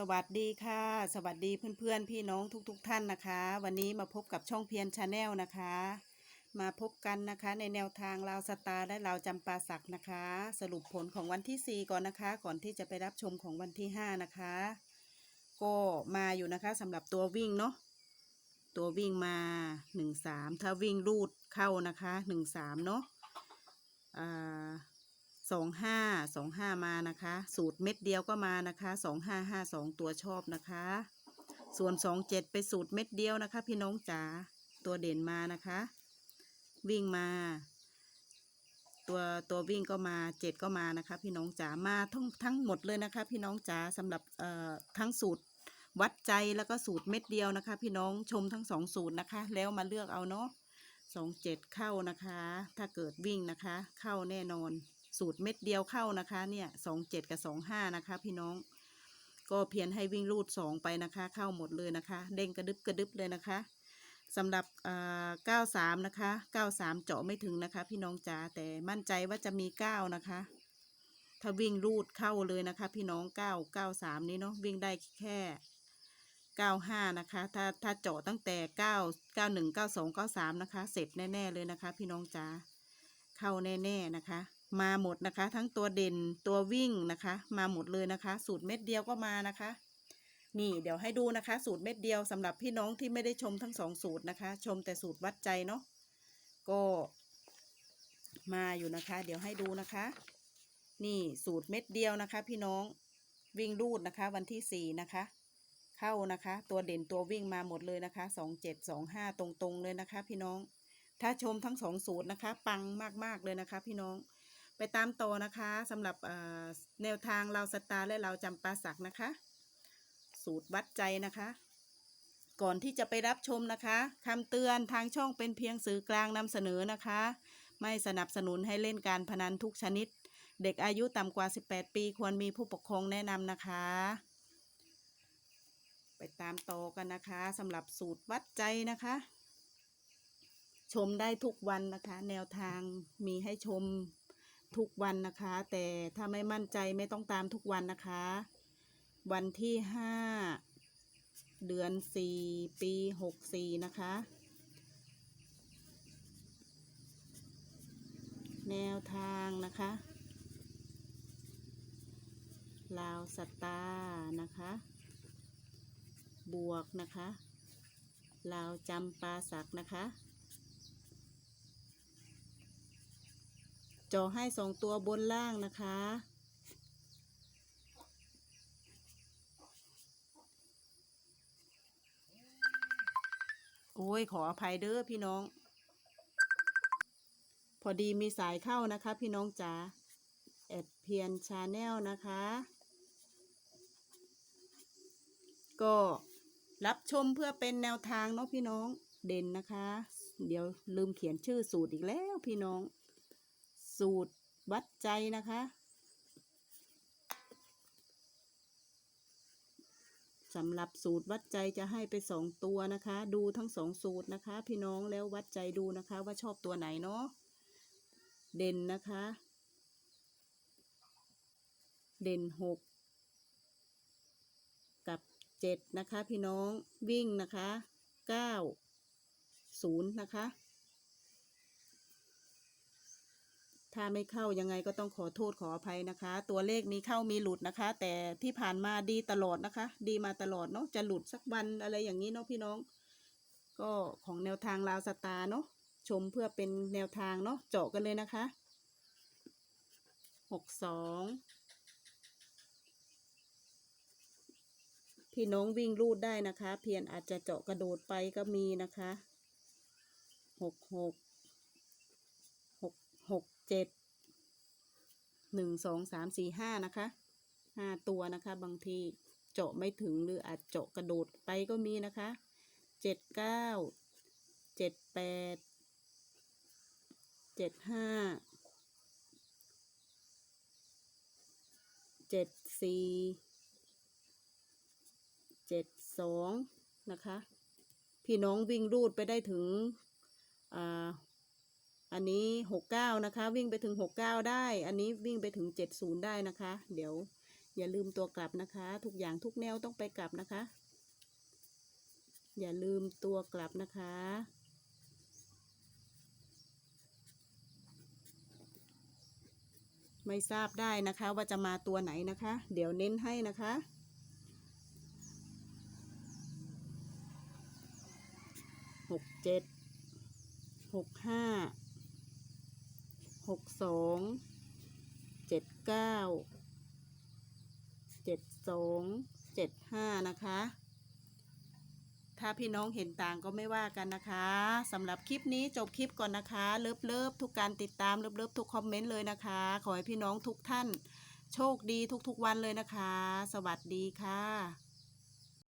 สวัสดีค่ะ สวัสดีเพื่อนๆ พี่น้องทุกๆทท่านนะคะ วันนี้มาพบกับช่องเพียนชาแนลนะคะ มาพบกันนะคะในแนวทางลาวสตาร์และลาวจำปาสักนะคะ สรุปผลของวันที่ 4 ก่อนนะคะ ก่อนที่จะไปรับชมของวันที่ 5 นะคะ ก็มาอยู่นะคะสำหรับตัววิ่งเนาะตัววิ่งมา 1 3 ถ้าวิ่งรูดเข้านะคะ 1 3 เนาะอ่า สองห้าสองห้ามานะคะ สูตรเม็ดเดียวก็มานะคะสองห้าห้าสองตัวชอบนะคะ ส่วนสองเจ็ดไปสูตรเม็ดเดียวนะคะ พี่น้องจ๋าตัวเด่นมานะคะ วิ่งมา ตัวตัววิ่งก็มาเจ็ดก็มานะคะ พี่น้องจ๋ามาทั้งทั้งหมดเลยนะคะ พี่น้องจ๋าสำหรับเอ่อทั้งสูตรวัดใจแล้วก็สูตรเม็ดเดียวนะคะ พี่น้องชมทั้งสองสูตรนะคะ แล้วมาเลือกเอาเนาะสองเจ็ดเข้านะคะ ถ้าเกิดวิ่งนะคะ เข้าแน่นอน สูตรเม็ดเดียวเข้านะคะเนี่ยสองเจ็ดกับสองห้านะคะ พี่น้อง ก็เพียงให้วิ่งรูดสองไปนะคะ เข้าหมดเลยนะคะ เด้งกระดึบกระดึบเลยนะคะสำหรับเก้าสามนะคะเก้าสามเจาะไม่ถึงนะคะ พี่น้องจ๋าแต่มั่นใจว่าจะมีเก้านะคะถ้าวิ่งรูดเข้าเลยนะคะ พี่น้องเก้าเก้าสามนี้เนาะวิ่งได้แค่เก้าห้านะคะ ถ้าถ้าเจาะตั้งแต่เก้าเก้าหนึ่งเก้าสองเก้าสามนะคะ เสร็จแน่ ๆ เลยนะคะ พี่น้องจ๋าเข้าแน่ ๆ นะคะ มาหมดนะคะ ทั้งตัวเด่นตัววิ่งนะคะ มาหมดเลยนะคะ สูตรเม็ดเดียวก็มานะคะ นี่เดี๋ยวให้ดูนะคะ สูตรเม็ดเดียวสำหรับพี่น้องที่ไม่ได้ชมทั้งสองสูตรนะคะ ชมแต่สูตรวัดใจเนาะก็มาอยู่นะคะ เดี๋ยวให้ดูนะคะ นี่สูตรเม็ดเดียวนะคะ พี่น้องวิ่งรูดนะคะ วันที่สี่นะคะ เข้านะคะ ตัวเด่นตัววิ่งมาหมดเลยนะคะสองเจ็ดสองห้าตรงๆเลยนะคะ พี่น้อง ถ้าชมทั้งสองสูตรนะคะ ปังมากๆเลยนะคะ พี่น้อง ไปตามโตนะคะสำหรับแนวทางเราสตาร์และเราจำปาสักนะคะ สูตรวัดใจนะคะ ก่อนที่จะไปรับชมนะคะคำเตือนทางช่องเป็นเพียงสื่อกลางนำเสนอนะคะ ไม่สนับสนุนให้เล่นการพนันทุกชนิด เด็กอายุต่ำกว่า 18 ปีควรมีผู้ปกครองแนะนำนะคะ ไปตามโตกันนะคะสำหรับสูตรวัดใจนะคะชมได้ทุกวันนะคะ แนวทางมีให้ชม ทุกวันนะคะ แต่ถ้าไม่มั่นใจไม่ต้องตามทุกวันนะคะ วันที่ห้าเดือนสี่ปีหกสี่นะคะ แนวทางนะคะลาวสตาร์นะคะ บวกนะคะลาวจำปาสักนะคะ จอให้สองตัวบนล่างนะคะ โอ้ย ขออภัยเด้อพี่น้อง พอดีมีสายเข้านะคะ พี่น้องจ๋าแอดเพียนชาแนลนะคะ ก็รับชมเพื่อเป็นแนวทางเนาะพี่น้องเด่นนะคะ เดี๋ยวลืมเขียนชื่อสูตรอีกแล้วพี่น้อง สูตรวัดใจนะคะ สำหรับสูตรวัดใจจะให้ไปสองตัวนะคะ ดูทั้งสองสูตรนะคะ พี่น้องแล้ววัดใจดูนะคะว่าชอบตัวไหนเนาะ เด่นนะคะ เด่นหกกับเจ็ดนะคะ พี่น้องวิ่งนะคะเก้าศูนย์นะคะ ถ้าไม่เข้ายังไงก็ต้องขอโทษขออภัยนะคะ ตัวเลขมีเข้ามีหลุดนะคะ แต่ที่ผ่านมาดีตลอดนะคะ ดีมาตลอดเนาะจะหลุดสักวันอะไรอย่างนี้เนาะพี่น้อง ก็ของแนวทางลาวสตาเนาะชมเพื่อเป็นแนวทางเนาะเจาะกันเลยนะคะหกสองพี่น้องวิ่งรูดได้นะคะ เพียงอาจจะเจาะกระโดดไปก็มีนะคะหกหกหกหก เจ็ดหนึ่งสองสามสี่ห้านะคะห้าตัวนะคะ บางทีเจาะไม่ถึงหรืออาจเจาะกระโดดไปก็มีนะคะเจ็ดเก้าเจ็ดแปดเจ็ดห้าเจ็ดสี่เจ็ดสองนะคะ พี่น้องวิ่งรูดไปได้ถึง อันนี้หกเก้านะคะ วิ่งไปถึงหกเก้าได้ อันนี้วิ่งไปถึงเจ็ดศูนย์ได้นะคะ เดี๋ยวอย่าลืมตัวกลับนะคะ ทุกอย่างทุกแนวต้องไปกลับนะคะ อย่าลืมตัวกลับนะคะ ไม่ทราบได้นะคะว่าจะมาตัวไหนนะคะ เดี๋ยวเน้นให้นะคะหกเจ็ดหกห้า หกสองเจ็ดเก้าเจ็ดสองเจ็ดห้านะคะ ถ้าพี่น้องเห็นต่างก็ไม่ว่ากันนะคะสำหรับคลิปนี้จบคลิปก่อนนะคะ เลิฟเลิฟทุกการติดตามเลิฟเลิฟทุกคอมเมนต์เลยนะคะ ขอให้พี่น้องทุกท่าน โชคดีทุกๆวันเลยนะคะ สวัสดีค่ะ